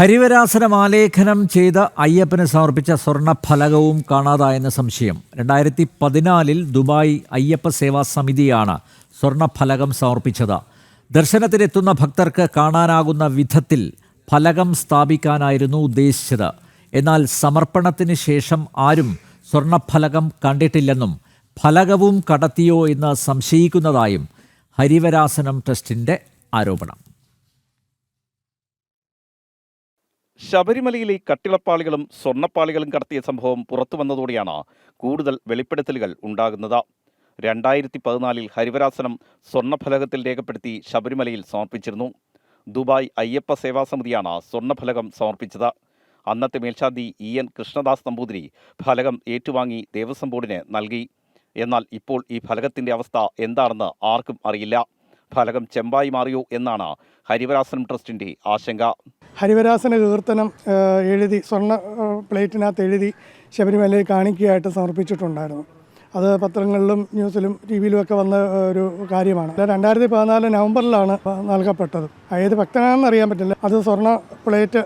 ഹരിവരാസനം ആലേഖനം ചെയ്ത അയ്യപ്പന് സമർപ്പിച്ച സ്വർണ ഫലകവും കാണാതായെന്ന സംശയം. രണ്ടായിരത്തി പതിനാലിൽ ദുബായ് അയ്യപ്പ സേവാ സമിതിയാണ് സ്വർണ ഫലകം സമർപ്പിച്ചത്. ദർശനത്തിനെത്തുന്ന ഭക്തർക്ക് കാണാനാകുന്ന വിധത്തിൽ ഫലകം സ്ഥാപിക്കാനായിരുന്നു ഉദ്ദേശിച്ചത്. എന്നാൽ സമർപ്പണത്തിന് ശേഷം ആരും സ്വർണഫലകം കണ്ടിട്ടില്ലെന്നും ഫലകവും കടത്തിയോ എന്ന് സംശയിക്കുന്നതായും ഹരിവരാസനം ട്രസ്റ്റിന്റെ ആരോപണം. ശബരിമലയിലെ കട്ടിളപ്പാളികളും സ്വർണപ്പാളികളും കടത്തിയ സംഭവം പുറത്തു വന്നതോടെയാണ് കൂടുതൽ വെളിപ്പെടുത്തലുകൾ ഉണ്ടാകുന്നത്. രണ്ടായിരത്തി പതിനാലിൽ ഹരിവരാസനം സ്വർണഫലകത്തിൽ രേഖപ്പെടുത്തി ശബരിമലയിൽ സമർപ്പിച്ചിരുന്നു. ദുബായ് അയ്യപ്പ സേവാ സമിതിയാണ് സ്വർണഫലകം സമർപ്പിച്ചത്. അന്നത്തെ മേൽശാന്തി ഇ എൻ കൃഷ്ണദാസ് നമ്പൂതിരി ഫലകം ഏറ്റുവാങ്ങി ദേവസ്വം ബോർഡിന് നൽകി. എന്നാൽ ഇപ്പോൾ ഈ ഫലകത്തിന്റെ അവസ്ഥ എന്താണെന്ന് ആർക്കും അറിയില്ല. ഫലകം ചെമ്പായി മാറിയോ എന്നാണ് ഹരിവരാസനം ട്രസ്റ്റിന്റെ ആശങ്ക. ഹരിവരാസന കീർത്തനം എഴുതി സ്വർണ പ്ലേറ്റിനകത്ത് എഴുതി ശബരിമലയിൽ കാണിക്കയായിട്ട് സമർപ്പിച്ചിട്ടുണ്ടായിരുന്നു. അത് പത്രങ്ങളിലും ന്യൂസിലും ടി വിയിലും ഒക്കെ വന്ന ഒരു കാര്യമാണ്. രണ്ടായിരത്തി പതിനാല് നവംബറിലാണ് നൽകപ്പെട്ടത്. ഏത് ഭക്തനാണെന്ന് അറിയാൻ പറ്റില്ല. അത് സ്വർണ പ്ലേറ്റ്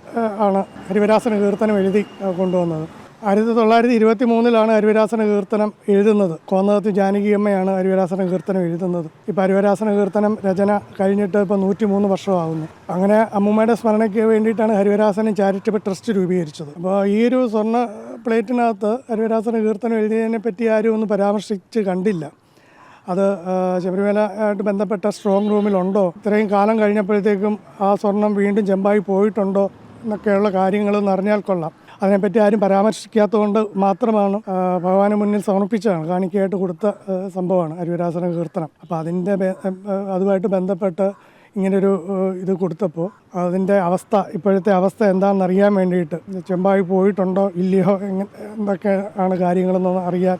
ആണ് ഹരിവരാസന കീർത്തനം എഴുതി കൊണ്ടുവന്നത്. ആയിരത്തി തൊള്ളായിരത്തി ഇരുപത്തി മൂന്നിലാണ് അരുവരാസന കീർത്തനം എഴുതുന്നത്. കോന്നകത്ത് ജാനകിയമ്മയാണ് അരുവരാസന കീർത്തനം എഴുതുന്നത്. ഇപ്പോൾ അരുവരാസന കീർത്തനം രചന കഴിഞ്ഞിട്ട് ഇപ്പോൾ നൂറ്റി മൂന്ന് വർഷമാകുന്നു. അങ്ങനെ അമ്മൂമ്മയുടെ സ്മരണയ്ക്ക് വേണ്ടിയിട്ടാണ് ഹരിവരാസനം ചാരിറ്റബിൾ ട്രസ്റ്റ് രൂപീകരിച്ചത്. അപ്പോൾ ഈ ഒരു സ്വർണ പ്ലേറ്റിനകത്ത് ഹരിവരാസന കീർത്തനം എഴുതിയതിനെ പറ്റി ആരും ഒന്നും പരാമർശിച്ച് കണ്ടില്ല. അത് ശബരിമലയായിട്ട് ബന്ധപ്പെട്ട സ്ട്രോങ് റൂമിലുണ്ടോ? ഇത്രയും കാലം കഴിഞ്ഞപ്പോഴത്തേക്കും ആ സ്വർണം വീണ്ടും ചെമ്പായി പോയിട്ടുണ്ടോ? എന്നൊക്കെയുള്ള കാര്യങ്ങളെന്ന് അറിഞ്ഞാൽ കൊള്ളാം. അതിനെപ്പറ്റി ആരും പരാമർശിക്കാത്തതുകൊണ്ട് മാത്രമാണ് ഭഗവാന് മുന്നിൽ സമർപ്പിച്ചതാണ് കാണിക്കയായിട്ട് കൊടുത്ത സംഭവമാണ് അരുവരാസന കീർത്തനം. അപ്പോൾ അതിന്റെ അതുമായിട്ട് ബന്ധപ്പെട്ട് ഇങ്ങനൊരു ഇത് കൊടുത്തപ്പോൾ അതിന്റെ അവസ്ഥ ഇപ്പോഴത്തെ അവസ്ഥ എന്താണെന്ന് അറിയാൻ വേണ്ടിയിട്ട് ചെമ്പായി പോയിട്ടുണ്ടോ ഇല്ലയോ എങ്ങനെ എന്തൊക്കെ ആണ് കാര്യങ്ങളെന്നൊന്ന് അറിയാൻ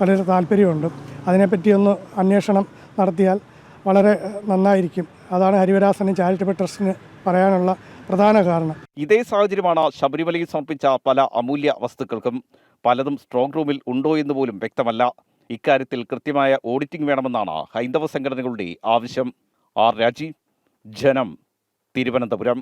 വളരെ താല്പര്യമുണ്ട്. അതിനെപ്പറ്റിയൊന്ന് അന്വേഷണം നടത്തിയാൽ വളരെ നന്നായിരിക്കും. അതാണ് ഹരിവരാസനം ചാരിറ്റബിൾ ട്രസ്റ്റിന് പറയാനുള്ള പ്രധാന കാരണം. ഇതേ സാഹചര്യമാണ് ശബരിമലയിൽ സമർപ്പിച്ച പല അമൂല്യ വസ്തുക്കൾക്കും പലതും സ്ട്രോങ് റൂമിൽ ഉണ്ടോ എന്ന് പോലും വ്യക്തമല്ല. ഇക്കാര്യത്തിൽ കൃത്യമായ ഓഡിറ്റിംഗ് വേണമെന്നാണ് ഹൈന്ദവ സംഘടനകളുടെ ആവശ്യം. ആർ രാജീവ് ജനം തിരുവനന്തപുരം.